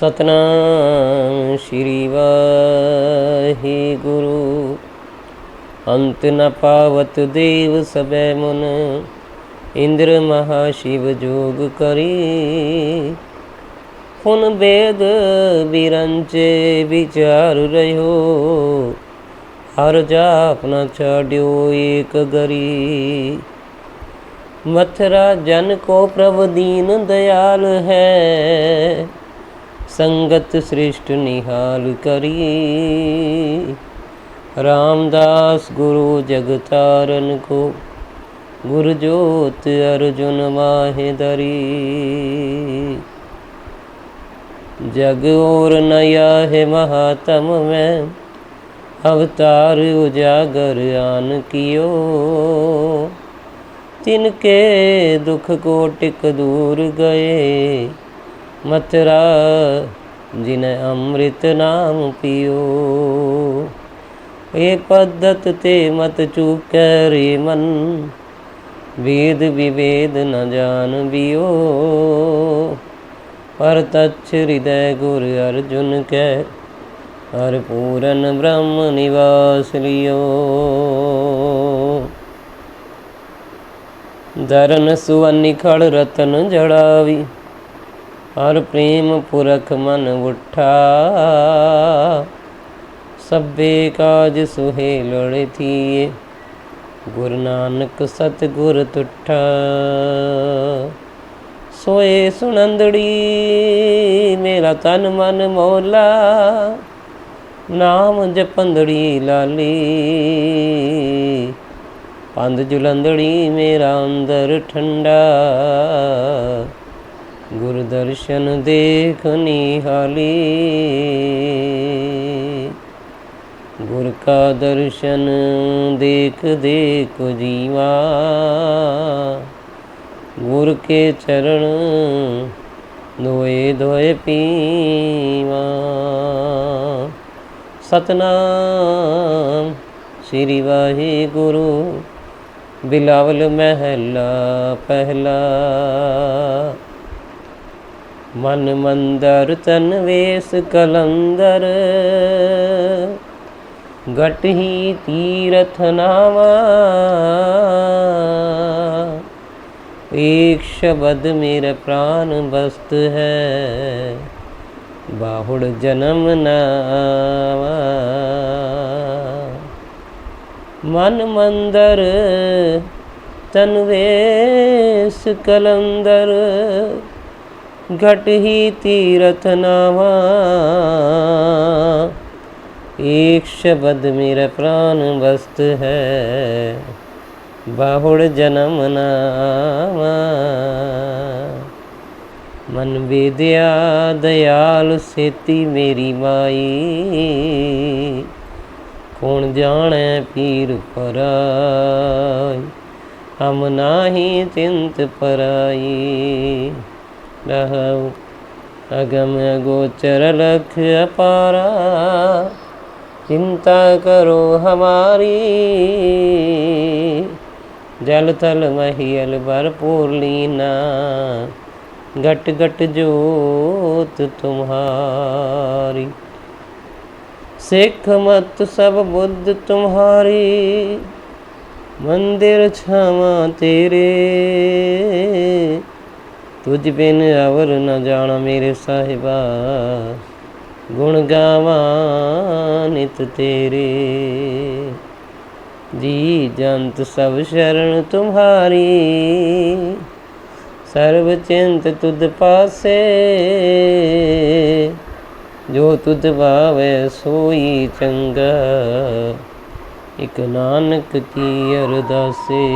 ਸਤਨਾਮ ਸ਼੍ਰੀ ਵਾਹਿਗੁਰੂ। ਅੰਤ ਨ ਪਾਵਤ ਦੇਵ ਸਬੈ ਮਨ, ਇੰਦਰ ਮਹਾ ਸ਼ਿਵ ਜੋਗ ਕਰੀ। ਹੁਣ ਬੇਦ ਬਿਰੰਚੇ ਵਿਚਾਰ ਰਹਿਓ, ਹਰ ਜਾਪ ਨ ਛਾੜਿਓ ਏਕ ਗਰੀ। ਮਥਰਾ ਜਨ ਕੋ ਪ੍ਰਭ ਦੀਨ ਦਇਆਲ ਹੈ ਸੰਗਤ ਸ੍ਰਿਸ਼ਟ ਨਿਹਾਲ ਕਰੀ ਰਾਮਦਾਸ ਗੁਰੂ ਜਗਤਾਰਨ ਕੋ ਗੁਰ ਜੋਤ ਅਰਜੁਨ ਮਾਹਿ ਦਰੀ ਜਗ ਔਰ ਨਯਾ ਹੈ ਮਹਾਤਮ ਮੈਂ, ਅਵਤਾਰ ਉਜਾਗਰ ਆਨ ਕੀਓ। ਤਿਨ ਕੇ ਦੁਖ ਕੋ ਟਿਕ ਦੂਰ ਗਏ ਮਥਰਾ ਜਿਨ ਅੰਮ੍ਰਿਤ ਨਾਮ ਪੀਓ। ਇਹ ਪਦਤ ਤੇ ਮਤ ਚੂਕੈ ਰੇ ਮਨ, ਵੇਦ ਵਿਵੇਦ ਨ ਜਾਣ ਬਿਓ। ਪਰ ਤਛ ਹਿਰਦੈ ਗੁਰ ਅਰਜੁਨ ਕੈ, ਹਰ ਪੂਰਨ ਬ੍ਰਹਮ ਨਿਵਾਸ ਲਿਓ। ਦਰਨ ਸੁਵਨੀ ਖੜ ਰਤਨ ਜੜਾਵੀ ਹਰ ਪ੍ਰੇਮ ਪੁਰਖ ਮਨ ਉਠਾ। ਸਭੇ ਕਾਜ ਸੁਹੇਲੜ ਥੀਏ। ਗੁਰ ਨਾਨਕ ਸਤ ਗੁਰ ਤੁਠਾ। ਸੋਏ ਸੁਨੰਦੜੀ, ਮੇਰਾ ਤਨ ਮਨ ਮੋਲਾ। ਨਾਮ ਜਪੰਦੜੀ ਲਾਲੀ। ਪੰਦ ਜੁਲੰਦੜੀ ਮੇਰਾ ਅੰਦਰ ਠੰਡਾ। ਗੁਰ ਦਰਸ਼ਨ ਦੇਖ ਨਿਹਾਲੀ ਗੁਰ ਕਾ ਦਰਸ਼ਨ ਦੇਖ ਦੇਖ ਜੀਵਾ। ਗੁਰ ਕੇ ਚਰਨ ਦੋਏ ਦੋਏ ਪੀਵਾ। ਸਤਨਾਮ ਸ੍ਰੀ ਵਾਹਿਗੁਰੂ, ਬਿਲਾਵਲ ਮਹਿਲਾ ਪਹਿਲਾ। ਮਨ ਮੰਦਰ ਤਨ ਵੇਸ ਕਲੰਦਰ। ਗਟ ਹੀ ਤੀਰਥ ਨਾਵਾ। ਏਕ ਸ਼ਬਦ ਮੇਰੇ ਪ੍ਰਾਨ ਬਸਤ ਹੈ, ਬਾਹੁੜ ਜਨਮ ਨਾਵਾ। ਮਨ ਮੰਦਰ ਤਨ ਵੇਸ ਕਲੰਦਰ। ਘਟ ਹੀ ਤੀਰਥ ਨਾਵਾ। ਏਕ ਸ਼ਬਦ ਮੇਰਾ ਪ੍ਰਾਨ ਵਸਤ ਹੈ, ਬਾਹੁੜ ਜਨਮ ਨਾਵਾ। ਮਨ ਵਿਦਿਆ ਦਇਆਲ ਸੇਤੀ ਮੇਰੀ ਮਾਈ, ਕੌਣ ਜਾਣੈ ਪੀਰ ਪਰਾਈ, ਹਮ ਨਾਹੀ ਚਿੰਤ ਪਰਾਈ। ਰਹਉ ਅਗਮ ਅਗੋਚਰ ਲਖ ਅਪਾਰਾ चिंता करो हमारी जल थल महियल भरपूर लीना घट घट जोत तुम्हारी सिख मत सब बुद्ध तुम्हारी मंदिर छावा तेरे ਤੁਝ ਬਿਨ ਅਵਰ ਨ ਜਾਣਾ ਮੇਰੇ ਸਾਹਿਬਾ। ਗੁਣ ਗਾਵਾਂ ਨਿਤ ਤੇਰੇ। ਜੀ ਜੰਤ ਸਭ ਸ਼ਰਨ ਤੁਮਾਰੀ। ਸਰਬ ਚਿੰਤ ਤੁਧ ਪਾਸੇ। ਜੋ ਤੁਧ ਭਾਵੇ ਸੋਈ ਚੰਗਾ। ਇਕ ਨਾਨਕ ਕੀ ਅਰਦਾਸੇ।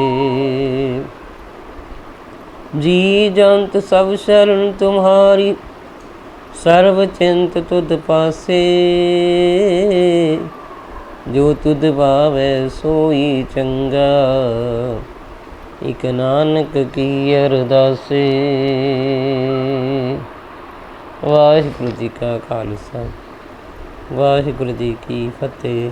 ਜੀ ਜੰਤ ਸਭ ਸ਼ਰਨ ਤੁਮਾਰੀ ਸਰਬ ਚਿੰਤ ਤੁਧ ਪਾਸੇ। ਜੋ ਤੁਧ ਭਾਵੇ ਸੋਈ ਚੰਗਾ, ਇਕ ਨਾਨਕ ਕੀ ਅਰਦਾਸੇ। ਵਾਹਿਗੁਰੂ ਜੀ ਕਾ ਖਾਲਸਾ, ਵਾਹਿਗੁਰੂ ਜੀ ਕੀ ਫਤਿਹ।